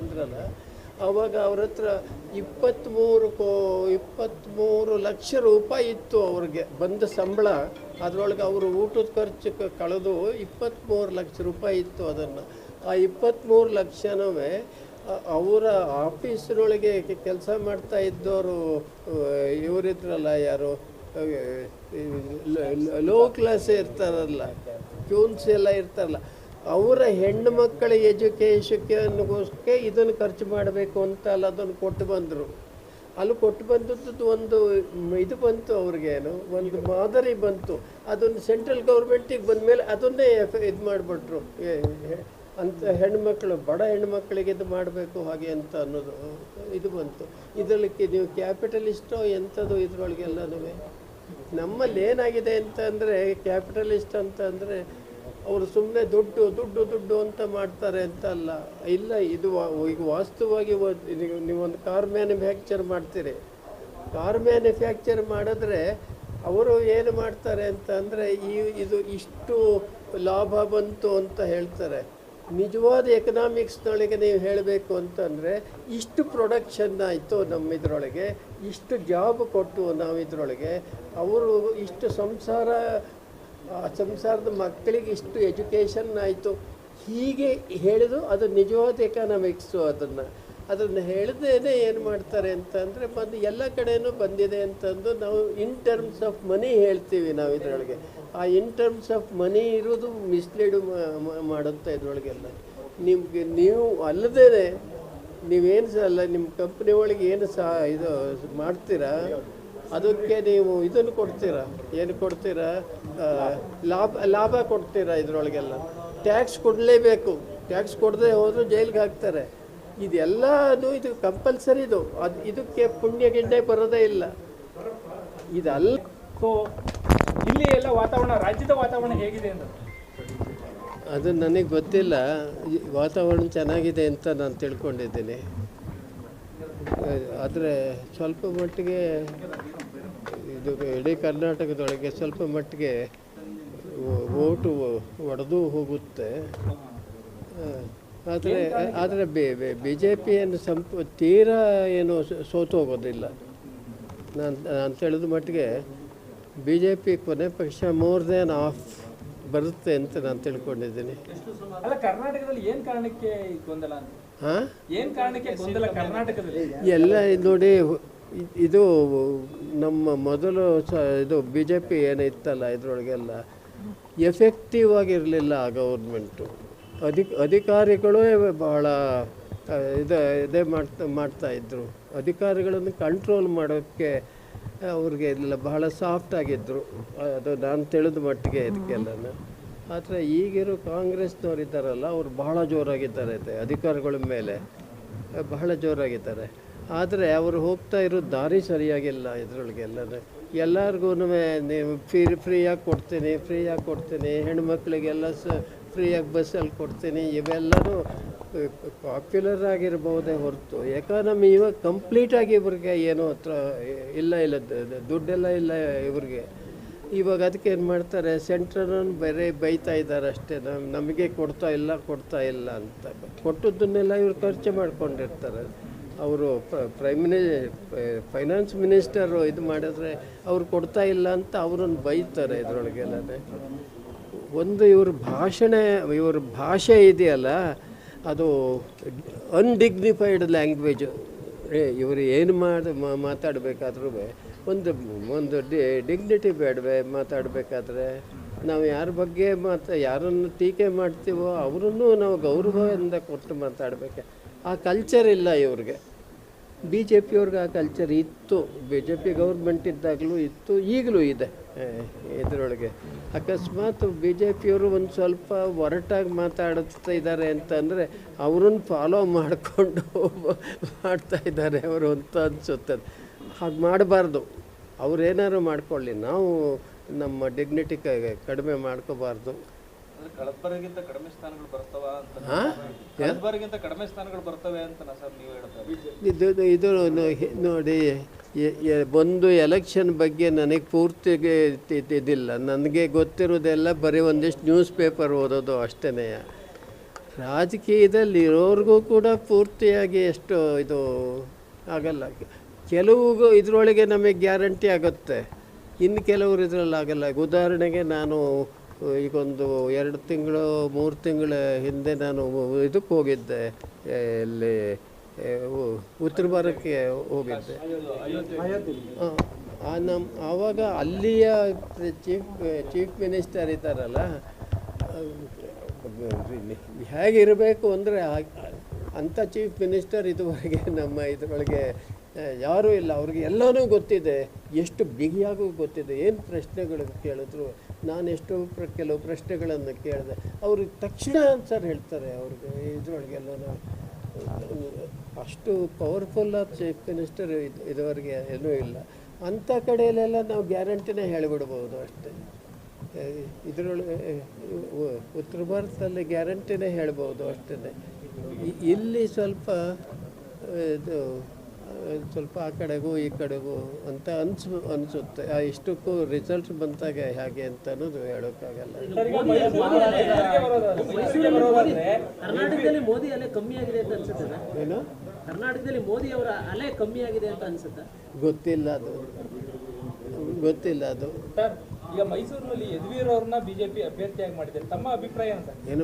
ಅಂದ್ರಲ್ಲ, ಅವಾಗ ಅವ್ರ ಹತ್ರ ಇಪ್ಪತ್ತ್ಮೂರು ಕೋ ಇಪ್ಪತ್ತ್ಮೂರು ಲಕ್ಷ ರೂಪಾಯಿ ಇತ್ತು ಅವ್ರಿಗೆ ಬಂದ ಸಂಬಳ. ಅದರೊಳಗೆ ಅವರು ಊಟದ ಖರ್ಚು ಕಳೆದು ಇಪ್ಪತ್ತ್ಮೂರು ಲಕ್ಷ ರೂಪಾಯಿ ಇತ್ತು ಅದನ್ನು. ಆ ಇಪ್ಪತ್ತ್ಮೂರು ಲಕ್ಷನೂ ಅವರ ಆಫೀಸ್ರೊಳಗೆ ಕೆಲಸ ಮಾಡ್ತಾ ಇದ್ದವರು ಇವರಿದ್ರಲ್ಲ ಯಾರು ಲೋ ಕ್ಲಾಸ್ ಇರ್ತಾರಲ್ಲ, ಕ್ಯೂನ್ಸ್ ಎಲ್ಲ ಇರ್ತಾರಲ್ಲ. ಅವರ ಹೆಣ್ಣು ಮಕ್ಕಳ ಎಜುಕೇಷನ್ಗೋಸ್ಕರ ಇದನ್ನು ಖರ್ಚು ಮಾಡಬೇಕು ಅಂತ ಅಲ್ಲ, ಅದನ್ನು ಕೊಟ್ಟು ಬಂದರು. ಅಲ್ಲಿ ಕೊಟ್ಟು ಬಂದದ್ದು ಒಂದು ಇದು ಬಂತು ಅವ್ರಿಗೇನು, ಒಂದು ಮಾದರಿ ಬಂತು. ಅದೊಂದು ಸೆಂಟ್ರಲ್ ಗೌರ್ಮೆಂಟಿಗೆ ಬಂದಮೇಲೆ ಅದನ್ನೇ ಇದು ಮಾಡಿಬಿಟ್ರು. ಅಂತ ಹೆಣ್ಮಕ್ಳು ಬಡ ಹೆಣ್ಮಕ್ಳಿಗೆ ಇದು ಮಾಡಬೇಕು ಹಾಗೆ ಅಂತ ಅನ್ನೋದು ಇದು ಬಂತು. ಇದರಲ್ಲಿ ನೀವು ಕ್ಯಾಪಿಟಲಿಸ್ಟೋ ಎಂಥದ್ದು ಇದ್ರೊಳಗೆಲ್ಲನೂ ನಮ್ಮಲ್ಲಿ ಏನಾಗಿದೆ ಅಂತ ಅಂದರೆ, ಕ್ಯಾಪಿಟಲಿಸ್ಟ್ ಅಂತ ಅಂದರೆ ಅವರು ಸುಮ್ಮನೆ ದುಡ್ಡು ದುಡ್ಡು ದುಡ್ಡು ಅಂತ ಮಾಡ್ತಾರೆ ಅಂತ ಅಲ್ಲ ಇಲ್ಲ, ಇದು ಈಗ ವಾಸ್ತವವಾಗಿ ನೀವೊಂದು ಕಾರ್ ಮ್ಯಾನುಫ್ಯಾಕ್ಚರ್ ಮಾಡ್ತೀರಿ. ಕಾರ್ ಮ್ಯಾನುಫ್ಯಾಕ್ಚರ್ ಮಾಡಿದ್ರೆ ಅವರು ಏನು ಮಾಡ್ತಾರೆ ಅಂತ ಅಂದರೆ ಈ, ಇದು ಇಷ್ಟು ಲಾಭ ಬಂತು ಅಂತ ಹೇಳ್ತಾರೆ. ನಿಜವಾದ ಎಕನಾಮಿಕ್ಸ್ನೊಳಗೆ ನೀವು ಹೇಳಬೇಕು ಅಂತಂದರೆ ಇಷ್ಟು ಪ್ರೊಡಕ್ಷನ್ ಆಯಿತು ನಮ್ಮ ಇದರೊಳಗೆ, ಇಷ್ಟು ಜಾಬ್ ಕೊಟ್ಟು ನಾವು ಇದರೊಳಗೆ, ಅವರು ಇಷ್ಟು ಸಂಸಾರ ಸಂಸಾರದ ಮಕ್ಕಳಿಗೆ ಇಷ್ಟು ಎಜುಕೇಷನ್ ಆಯಿತು. ಹೀಗೆ ಹೇಳಿದು ಅದು ನಿಜವಾದ ಎಕನಾಮಿಕ್ಸು ಅದನ್ನು. ಅದನ್ನು ಹೇಳ್ದೇನೆ ಏನು ಮಾಡ್ತಾರೆ ಅಂತಂದರೆ, ಬಂದು ಎಲ್ಲ ಕಡೆಯೂ ಬಂದಿದೆ ಅಂತಂದು ನಾವು ಇನ್ ಟರ್ಮ್ಸ್ ಆಫ್ ಮನಿ ಹೇಳ್ತೀವಿ ನಾವು ಇದರೊಳಗೆ. ಆ ಇನ್ ಟರ್ಮ್ಸ್ ಆಫ್ ಮನಿ ಇರೋದು ಮಿಸ್ಲೀಡು ಮಾಡುತ್ತೆ ಇದರೊಳಗೆಲ್ಲ. ನಿಮಗೆ ನೀವು ಅಲ್ಲದೇ ನೀವೇನು ಅಲ್ಲ ನಿಮ್ಮ ಕಂಪ್ನಿ ಒಳಗೆ ಏನು ಸಹ ಇದು ಮಾಡ್ತೀರಾ? ಅದಕ್ಕೆ ನೀವು ಇದನ್ನು ಕೊಡ್ತೀರಾ? ಏನು ಕೊಡ್ತೀರಾ? ಲಾಭ ಲಾಭ ಕೊಡ್ತೀರಾ ಇದರೊಳಗೆಲ್ಲ? ಟ್ಯಾಕ್ಸ್ ಕೊಡಲೇಬೇಕು. ಟ್ಯಾಕ್ಸ್ ಕೊಡದೆ ಹೋದರೂ ಜೈಲಿಗೆ ಹಾಕ್ತಾರೆ. ಇದೆಲ್ಲನೂ ಇದು ಕಂಪಲ್ಸರಿ ಇದು. ಅದು ಇದಕ್ಕೆ ಪುಣ್ಯ ಗಿಂಡೆ ಬರೋದೇ ಇಲ್ಲ. ಇದಲ್ಲ ಸೊ ಇಲ್ಲಿ ಎಲ್ಲ ವಾತಾವರಣ ರಾಜ್ಯದ ವಾತಾವರಣ ಹೇಗಿದೆ ಅಂತ? ಅದು ನನಗೆ ಗೊತ್ತಿಲ್ಲ. ವಾತಾವರಣ ಚೆನ್ನಾಗಿದೆ ಅಂತ ನಾನು ತಿಳ್ಕೊಂಡಿದ್ದೀನಿ. ಆದರೆ ಸ್ವಲ್ಪ ಮಟ್ಟಿಗೆ ಇದು ಇಡೀ ಕರ್ನಾಟಕದೊಳಗೆ ಸ್ವಲ್ಪ ಮಟ್ಟಿಗೆ ಓಟು ಒಡೆದು ಹೋಗುತ್ತೆ. ಆದರೆ ಆದರೆ ಬಿ ಜೆ ಪಿಯನ್ನು ಸಂಪ ತೀರಾ ಏನು ಸೋತು ಹೋಗೋದಿಲ್ಲ. ನಾನು ನಾನು ಹೇಳಿದ ಮಟ್ಟಿಗೆ ಬಿ ಜೆ ಪಿ ಕೊನೆ ಪಕ್ಷ ಮೋರ್ ದೆನ್ ಆಫ್ ಬರುತ್ತೆ ಅಂತ ನಾನು ತಿಳ್ಕೊಂಡಿದ್ದೀನಿ. ಅಂತ? ಹಾಂ? ಎಲ್ಲ ಇದು ನೋಡಿ ಇದು ನಮ್ಮ ಮೊದಲು ಸ ಇದು ಬಿ ಜೆ ಪಿ ಏನಿತ್ತಲ್ಲ ಇದರೊಳಗೆಲ್ಲ ಎಫೆಕ್ಟಿವ್ ಆಗಿರಲಿಲ್ಲ ಆ ಗೌರ್ಮೆಂಟು ಅಧಿಕ ಅಧಿಕಾರಿಗಳೇ ಬಹಳ ಇದು ಇದೇ ಮಾಡ್ತಾ ಮಾಡ್ತಾ ಇದ್ದರು ಅಧಿಕಾರಿಗಳನ್ನು ಕಂಟ್ರೋಲ್ ಮಾಡೋಕ್ಕೆ ಅವ್ರಿಗೆ ಇಲ್ಲ ಬಹಳ ಸಾಫ್ಟ್ ಆಗಿದ್ದರು ಅದು ನಾನು ತಿಳಿದ ಮಟ್ಟಿಗೆ ಇದಕ್ಕೆಲ್ಲನೂ. ಆದರೆ ಈಗಿರೋ ಕಾಂಗ್ರೆಸ್ನವ್ರು ಇದ್ದಾರಲ್ಲ, ಅವ್ರು ಬಹಳ ಜೋರಾಗಿದ್ದಾರೆ ಅಧಿಕಾರಿಗಳ ಮೇಲೆ. ಬಹಳ ಜೋರಾಗಿದ್ದಾರೆ. ಆದರೆ ಅವರು ಹೋಗ್ತಾ ಇರೋ ದಾರಿ ಸರಿಯಾಗಿಲ್ಲ ಇದರೊಳಗೆಲ್ಲನೂ ಎಲ್ಲರಿಗೂ ನೀವು ಫ್ರೀ ಫ್ರೀಯಾಗಿ ಕೊಡ್ತೀನಿ ಫ್ರೀಯಾಗಿ ಕೊಡ್ತೀನಿ, ಹೆಣ್ಮಕ್ಳಿಗೆಲ್ಲ ಸ ಫ್ರೀಯಾಗಿ ಬಸ್ಸಲ್ಲಿ ಕೊಡ್ತೀನಿ, ಇವೆಲ್ಲನೂ ಪಾಪ್ಯುಲರ್ ಆಗಿರ್ಬೋದೇ ಹೊರತು. ಎಕಾನಮಿ ಇವಾಗ ಕಂಪ್ಲೀಟಾಗಿ ಇವ್ರಿಗೆ ಏನೂ ಹತ್ರ ಇಲ್ಲ ಇಲ್ಲ ದುಡ್ಡೆಲ್ಲ ಇಲ್ಲ ಇವ್ರಿಗೆ. ಇವಾಗ ಅದಕ್ಕೆ ಏನು ಮಾಡ್ತಾರೆ ಸೆಂಟ್ರನ್ನು ಬೇರೆ ಬೈತಾ ಇದ್ದಾರೆ ಅಷ್ಟೇ. ನಮ್, ನಮಗೆ ಕೊಡ್ತಾ ಇಲ್ಲ ಕೊಡ್ತಾ ಇಲ್ಲ ಅಂತ. ಕೊಟ್ಟದ್ದನ್ನೆಲ್ಲ ಇವ್ರು ಖರ್ಚು ಮಾಡ್ಕೊಂಡಿರ್ತಾರೆ. ಅವರು ಪ್ರೈಮ್ ಮಿನಿ ಫೈನಾನ್ಸ್ ಮಿನಿಸ್ಟರು ಇದು ಮಾಡಿದ್ರೆ ಅವ್ರು ಕೊಡ್ತಾ ಇಲ್ಲ ಅಂತ ಅವರನ್ನು ಬೈತಾರೆ ಇದರೊಳಗೆಲ್ಲ ಒಂದು ಇವ್ರ ಭಾಷಣ, ಇವ್ರ ಭಾಷೆ ಇದೆಯಲ್ಲ, ಅದು ಅನ್ಡಿಗ್ನಿಫೈಡ್ ಲ್ಯಾಂಗ್ವೇಜ್ ಇವರು ಏನು ಮಾಡಿ ಮಾತಾಡಬೇಕಾದ್ರೂ ಒಂದು ಒಂದು ಡಿಗ್ನಿಟಿ ಬೇಡವೆ ಮಾತಾಡಬೇಕಾದ್ರೆ. ನಾವು ಯಾರ ಬಗ್ಗೆ ಮಾತಾ, ಯಾರನ್ನು ಟೀಕೆ ಮಾಡ್ತೀವೋ ಅವರನ್ನು ನಾವು ಗೌರವದಿಂದ ಕೊಟ್ಟು ಮಾತಾಡಬೇಕು. ಆ ಕಲ್ಚರ್ ಇಲ್ಲ ಇವ್ರಿಗೆ. ಬಿ ಜೆ ಪಿಯವ್ರಿಗೆ ಆ ಕಲ್ಚರ್ ಇತ್ತು ಬಿ ಜೆ ಪಿ ಗೌರ್ಮೆಂಟ್ ಇದ್ದಾಗಲೂ ಇತ್ತು, ಈಗಲೂ ಇದೆ ಇದರೊಳಗೆ. ಅಕಸ್ಮಾತ್ ಬಿ ಜೆ ಪಿಯವರು ಒಂದು ಸ್ವಲ್ಪ ಒರಟಾಗಿ ಮಾತಾಡುತ್ತಾ ಇದ್ದಾರೆ ಅಂತಂದರೆ ಅವ್ರನ್ನ ಫಾಲೋ ಮಾಡಿಕೊಂಡು ಮಾಡ್ತಾ ಇದ್ದಾರೆ ಅವರು ಅಂತ ಅನಿಸುತ್ತೆ. ಹಾಗೆ ಮಾಡಬಾರ್ದು. ಅವ್ರೇನಾದ್ರು ಮಾಡ್ಕೊಳ್ಳಿ. ನಾವು ನಮ್ಮ ಡಿಗ್ನಿಟಿ ಕಡಿಮೆ ಮಾಡ್ಕೋಬಾರ್ದು. ಇದು ಇದು ನೋಡಿ ಒಂದು ಎಲೆಕ್ಷನ್ ಬಗ್ಗೆ ನನಗೆ ಪೂರ್ತಿ ಇದಿಲ್ಲ. ನನಗೆ ಗೊತ್ತಿರೋದೆಲ್ಲ ಬರೀ ಒಂದಿಷ್ಟು ನ್ಯೂಸ್ ಪೇಪರ್ ಓದೋದು ಅಷ್ಟೇ ರಾಜಕೀಯದಲ್ಲಿ ಇರೋರಿಗೂ ಕೂಡ ಪೂರ್ತಿಯಾಗಿ ಎಷ್ಟು ಇದು ಆಗಲ್ಲ. ಕೆಲವು ಇದರೊಳಗೆ ನಮಗೆ ಗ್ಯಾರಂಟಿ ಆಗುತ್ತೆ. ಇನ್ನು ಕೆಲವರು ಇದರಲ್ಲಿ ಆಗಲ್ಲ ಉದಾಹರಣೆಗೆ ನಾನು ಈಗೊಂದು ಎರಡು ತಿಂಗಳು, ಮೂರು ತಿಂಗಳ ಹಿಂದೆ ನಾನು ಇದಕ್ಕೆ ಹೋಗಿದ್ದೆ ಇಲ್ಲಿ ಉತ್ತರ ಭಾರತಕ್ಕೆ ಹೋಗಿದ್ದೆ. ನಮ್ಮ ಆವಾಗ ಅಲ್ಲಿಯ ಚೀಫ್ ಚೀಫ್ ಮಿನಿಸ್ಟರ್ ಇದ್ದಾರಲ್ಲ ಹೇಗಿರಬೇಕು ಅಂದರೆ ಅಂಥ ಚೀಫ್ ಮಿನಿಸ್ಟರ್ ಇದುವರೆಗೆ ನಮ್ಮ ಇದರೊಳಗೆ ಯಾರೂ ಇಲ್ಲ. ಅವ್ರಿಗೆ ಎಲ್ಲನೂ ಗೊತ್ತಿದೆ. ಎಷ್ಟು ಬಿಗಿಯಾಗೂ ಗೊತ್ತಿದೆ. ಏನು ಪ್ರಶ್ನೆಗಳು ಕೇಳಿದ್ರು. ನಾನು ಎಷ್ಟು ಪ್ರ, ಕೆಲವು ಪ್ರಶ್ನೆಗಳನ್ನು ಕೇಳಿದೆ. ಅವರು ತಕ್ಷಣ ಆನ್ಸರ್ ಹೇಳ್ತಾರೆ ಅವ್ರಿಗೆ ಇದ್ರೊಳಗೆಲ್ಲ ಅಷ್ಟು ಪವರ್ಫುಲ್ ಆದ ಚೀಫ್ ಮಿನಿಸ್ಟರ್ ಇದು, ಇದುವರೆಗೆ ಏನೂ ಇಲ್ಲ. ಅಂಥ ಕಡೆಯಲ್ಲೆಲ್ಲ ನಾವು ಗ್ಯಾರಂಟಿನೇ ಹೇಳಿಬಿಡ್ಬೋದು ಅಷ್ಟೇ. ಇದರೊಳಗೆ ಉತ್ತರ ಭಾರತದಲ್ಲಿ ಗ್ಯಾರಂಟಿನೇ ಹೇಳ್ಬೋದು ಅಷ್ಟೇ ಇಲ್ಲಿ ಸ್ವಲ್ಪ, ಇದು ಸ್ವಲ್ಪ ಆ ಕಡೆಗೂ ಈ ಕಡೆಗೂ ಅಂತ ಅನ್ಸ್ ಅನಿಸುತ್ತೆ. ಆ ಇಷ್ಟಕ್ಕೂ ರಿಸಲ್ಟ್ ಬಂತಾಗ ಹೇಗೆ ಅಂತ ಅನ್ನೋದು ಹೇಳೋಕ್ಕಾಗಲ್ಲ. ಕರ್ನಾಟಕದಲ್ಲಿ ಮೋದಿ ಅಲೆ ಕಮ್ಮಿ ಆಗಿದೆ ಅಂತ ಅನ್ಸುತ್ತೆ ಏನು? ಕರ್ನಾಟಕದಲ್ಲಿ ಮೋದಿ ಅವರ ಅಲೆ ಕಮ್ಮಿ ಆಗಿದೆ ಅಂತ ಅನ್ಸುತ್ತೆ? ಗೊತ್ತಿಲ್ಲ ಅದು. ಗೊತ್ತಿಲ್ಲ ಅದು. ಸರ್ ಈಗ ಮೈಸೂರಿನಲ್ಲಿ ಯದುವೀರ್ ಅವ್ರನ್ನ ಬಿಜೆಪಿ ಅಭ್ಯರ್ಥಿಯಾಗಿ ಮಾಡಿದ್ದಾರೆ. ತಮ್ಮ ಅಭಿಪ್ರಾಯ ಏನು ಸರ್? ಏನು